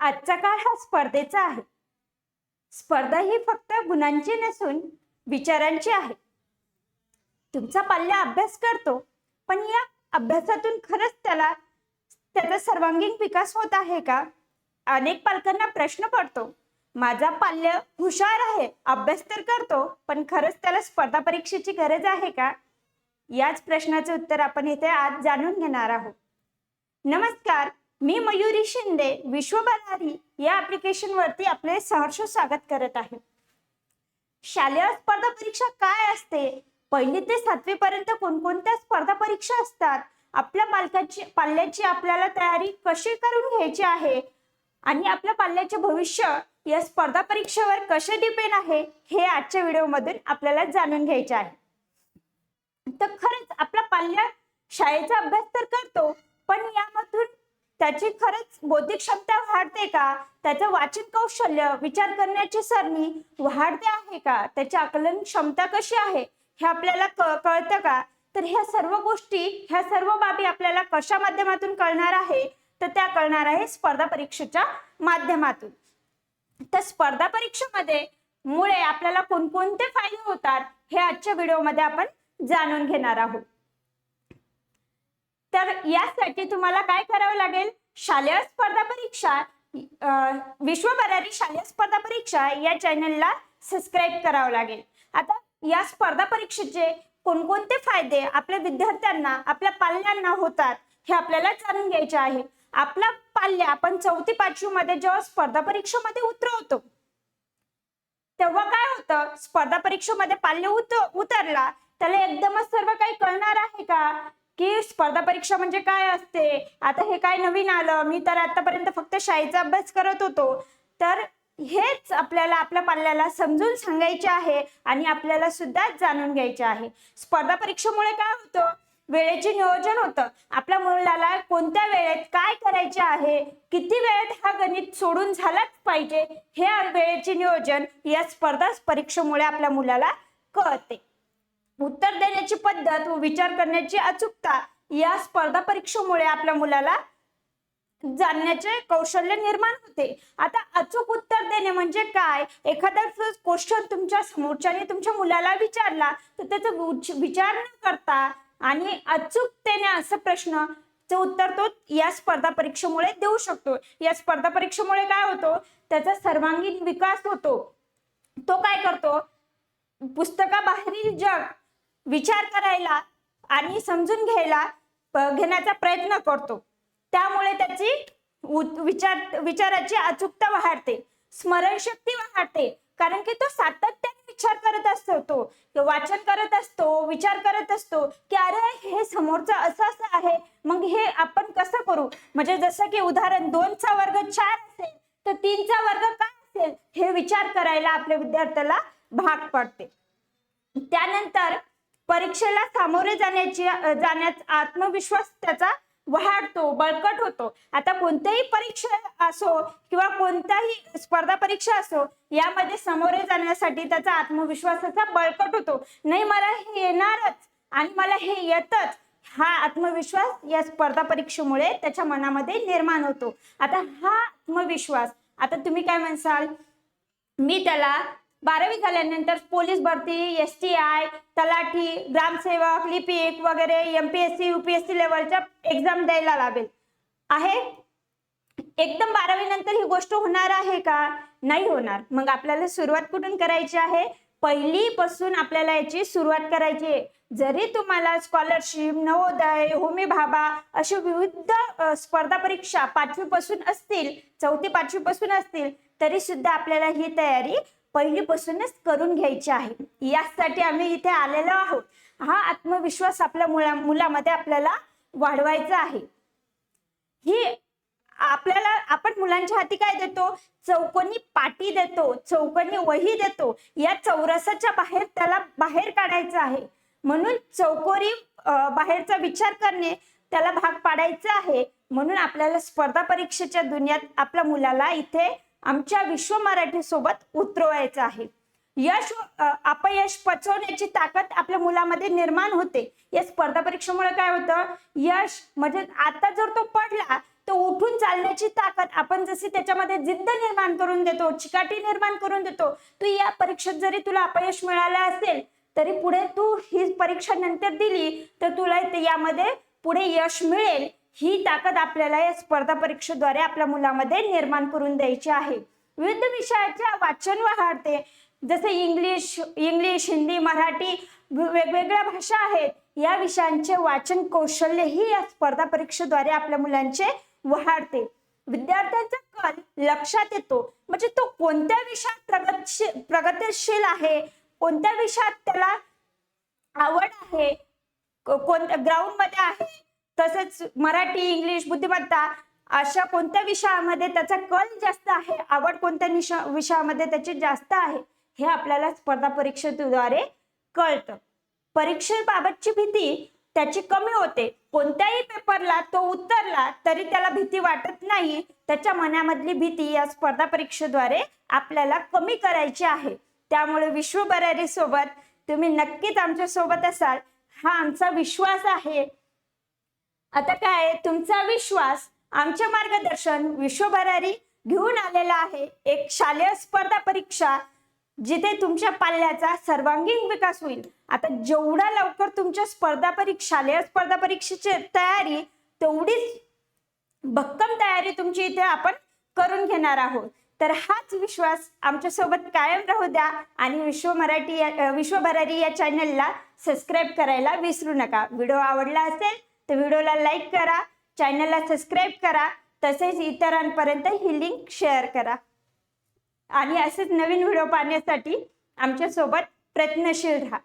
आजचा काळ हा स्पर्धेचा आहे. स्पर्धा ही फक्त गुणांची नसून विचारांची आहे. तुमचा पाल्य अभ्यास करतो पण या अभ्यासातून खरंच त्याला त्याचा सर्वांगीण विकास होत आहे का? अनेक पालकांना प्रश्न पडतो. माझा पाल्य हुशार आहे अभ्यास तर करतो पण खरंच त्याला स्पर्धा परीक्षेची गरज आहे का? याच प्रश्नाचे उत्तर आपण इथे आज जाणून घेणार आहोत. नमस्कार मी मयुरी शिंदे विश्वबलारी या ऍप्लिकेशन वरती आपले सहर्ष स्वागत करत आहे. शालेय स्पर्धा परीक्षा काय असते? पहिली ते सातवी पर्यंत कोणकोणत्या स्पर्धा परीक्षा असतात? आपल्या पालकाची पाल्याची आपल्याला तयारी कशी करून घ्यायची आहे? आणि आपल्या पाल्याचे भविष्य या स्पर्धा परीक्षेवर कसे डिपेंड आहे? हे आजच्या व्हिडिओमधून आपल्याला जाणून घ्यायचे आहे. तर खरंच आपला पाल्या शाळेचा अभ्यास तर करतो पण यामधून त्याची खरंच बौद्धिक क्षमता वाढते का? त्याचं वाचन कौशल्य विचार करण्याची सरणी वाढते आहे का? त्याची आकलन क्षमता कशी आहे? हे आपल्याला कळतं का? तर ह्या सर्व गोष्टी ह्या सर्व बाबी आपल्याला कशा माध्यमातून कळणार आहे? तर त्या कळणार आहे स्पर्धा परीक्षेच्या माध्यमातून. तर स्पर्धा परीक्षेमध्ये मुळे आपल्याला कोणकोणते फायदे होतात हे आजच्या व्हिडिओमध्ये आपण जाणून घेणार आहोत. तर यासाठी तुम्हाला काय करावं लागेल? शालेय स्पर्धा परीक्षा विश्वभरारी शालेय स्पर्धा परीक्षा या चॅनलला सबस्क्राईब करावं लागेल. आता या स्पर्धा परीक्षेचे कोणकोणते फायदे आपल्या विद्यार्थ्यांना आपल्या पाल्यांना होतात हे आपल्याला जाणून घ्यायचे आहे. आपला पाल्य आपण चौथी पाचवी मध्ये जेव्हा स्पर्धा परीक्षेमध्ये उतरवतो तेव्हा काय होतं? स्पर्धा परीक्षेमध्ये पाल्य उत उतरला त्याला एकदमच सर्व काही कळणार आहे का? की स्पर्धा परीक्षा म्हणजे काय असते? आता हे काय नवीन आलं? मी तर आतापर्यंत फक्त शाळेचा अभ्यास करत होतो. तर हेच आपल्याला आपल्या पाल्याला समजून सांगायचे आहे आणि आपल्याला सुद्धा जाणून घ्यायचे आहे. स्पर्धा परीक्षेमुळे काय होतं? वेळेचे नियोजन होतं. आपल्या मुलाला कोणत्या वेळेत काय करायचे आहे? किती वेळेत हा गणित सोडून झालाच पाहिजे? हे वेळेचे नियोजन या स्पर्धा परीक्षेमुळे आपल्या मुलाला कळते. उत्तर देण्याची पद्धत व विचार करण्याची अचूकता या स्पर्धा परीक्षेमुळे आपल्या मुलाला जाणण्याचे कौशल्य निर्माण होते. आता अचूक उत्तर देणे म्हणजे काय? एखादा क्वेश्चन तुमच्या समोरच्याने तुमच्या मुलाला विचारला तर त्याचा विचार न करता आणि अचूकतेने असं प्रश्न उत्तर तो या स्पर्धा परीक्षेमुळे देऊ शकतो. या स्पर्धा परीक्षेमुळे काय होतो? त्याचा सर्वांगीण विकास होतो. तो काय करतो? पुस्तकाबाहेरील जग विचार करायला आणि समजून घ्यायला घेण्याचा प्रयत्न करतो. त्यामुळे त्याची उ- विचार विचाराची अचूकता वाढते स्मरणशक्ती वाढते. कारण की तो सातत्याने विचार करत असतो तो तो वाचन करत असतो विचार करत असतो की अरे हे समोरचं असं असं आहे मग हे आपण कसं करू? म्हणजे जसं की उदाहरण दोनचा वर्ग चार असेल तर तीनचा वर्ग काय असेल? हे विचार करायला आपल्या विद्यार्थ्याला भाग पडते. त्यानंतर परीक्षेला सामोरे जाण्याची जाण्याचा आत्मविश्वास त्याचा वाढतो बळकट होतो. आता कोणत्याही परीक्षा असो किंवा कोणत्याही स्पर्धा परीक्षा असो यामध्ये सामोरे जाण्यासाठी त्याचा आत्मविश्वासाचा बळकट होतो. नाही मला हे येणारच आणि मला हे येतच हा आत्मविश्वास या स्पर्धा परीक्षेमुळे त्याच्या मनामध्ये निर्माण होतो. आता हा आत्मविश्वास आता तुम्ही काय म्हणसाल मी त्याला बारावी झाल्यानंतर पोलीस भरती एस टी आय तलाठी ग्रामसेवक लिपिक वगैरे एमपीएससी युपीएससी लेवलच्या एक्झाम द्यायला लागेल. आहे? एकदम बारावी नंतर ही गोष्ट होणार आहे का? नाही होणार. मग आपल्याला सुरुवात कुठून करायची आहे? पहिलीपासून आपल्याला याची सुरुवात करायची आहे. जरी तुम्हाला स्कॉलरशिप नवोदय होमी भाबा अशी विविध स्पर्धा परीक्षा पाचवीपासून असतील चौथी पाचवीपासून असतील तरी सुद्धा आपल्याला ही तयारी पहिलीपासूनच करून घ्यायची आहे. यासाठी आम्ही इथे आलेलो आहोत. हा आत्मविश्वास आपल्या मुला मुलामध्ये आपल्याला वाढवायचा आहे. ही आपल्याला आपण मुलांच्या हाती काय देतो? चौकोनी पाटी देतो चौकोनी वही देतो. या चौरसाच्या बाहेर त्याला बाहेर काढायचं आहे. म्हणून चौकोरी बाहेरचा विचार करणे त्याला भाग पाडायचा आहे. म्हणून आपल्याला स्पर्धा परीक्षेच्या दुनियात आपल्या मुलाला इथे आमच्या विश्व मराठी सोबत उतरवायचं आहे. यश अपयश पचवण्याची ताकद आपल्या मुलामध्ये निर्माण होते. या स्पर्धा परीक्षेमुळे काय होतं? यश म्हणजे आता जर तो पडला तो उठून चालण्याची ताकद आपण जशी त्याच्यामध्ये जिद्द निर्माण करून देतो चिकाटी निर्माण करून देतो तू या परीक्षेत जरी तुला अपयश मिळालं असेल तरी पुढे तू ही परीक्षा नंतर दिली तर तुला यामध्ये पुढे यश मिळेल. ही ताकद आपल्याला या स्पर्धा परीक्षेद्वारे आपल्या मुलामध्ये निर्माण करून द्यायची आहे. विविध विषयाच्या वाचन वाढते. जसे इंग्लिश इंग्लिश हिंदी मराठी वेगवेगळ्या भाषा आहेत. या विषयांचे वाचन कौशल्य ही या स्पर्धा परीक्षेद्वारे आपल्या मुलांचे वाढते. विद्यार्थ्यांचा कल लक्षात येतो. म्हणजे तो कोणत्या विषयात प्रगतशील प्रगतशील आहे? कोणत्या विषयात त्याला आवड आहे? कोणत्या ग्राउंडमध्ये आहे? तसंच मराठी इंग्लिश बुद्धिमत्ता अशा कोणत्या विषयामध्ये त्याचा कल जास्त आहे? आवड कोणत्या निशा विषयामध्ये त्याची जास्त आहे? हे आपल्याला स्पर्धा परीक्षेद्वारे कळतं. परीक्षेबाबतची भीती त्याची कमी होते. कोणत्याही पेपरला तो उत्तरला तरी त्याला भीती वाटत नाही. त्याच्या मनामधली भीती या स्पर्धा परीक्षेद्वारे आपल्याला कमी करायची आहे. त्यामुळे विश्व बरारी सोबत तुम्ही नक्कीच आमच्यासोबत असाल. हा आमचा विश्वास आहे. आता काय आहे? तुमचा विश्वास आमचे मार्गदर्शन विश्वभरारी घेऊन आलेला आहे. एक शालेय स्पर्धा परीक्षा जिथे तुमच्या पाल्याचा सर्वांगीण विकास होईल. आता जेवढा लवकर तुमच्या स्पर्धा परीक्षा शालेय स्पर्धा परीक्षेची तयारी तेवढीच भक्कम तयारी तुमची इथे आपण करून घेणार आहोत. तर हाच विश्वास आमच्यासोबत कायम राहू द्या आणि विश्व मराठी या- विश्व भरारी या चॅनलला सबस्क्राईब करायला विसरू नका. व्हिडिओ आवडला असेल तर व्हिडिओला लाईक करा चॅनलला सबस्क्राईब करा तसेच इतरांपर्यंत ही लिंक शेअर करा. आणि असेच नवीन व्हिडिओ पाहण्यासाठी आमच्यासोबत प्रयत्नशील राहा.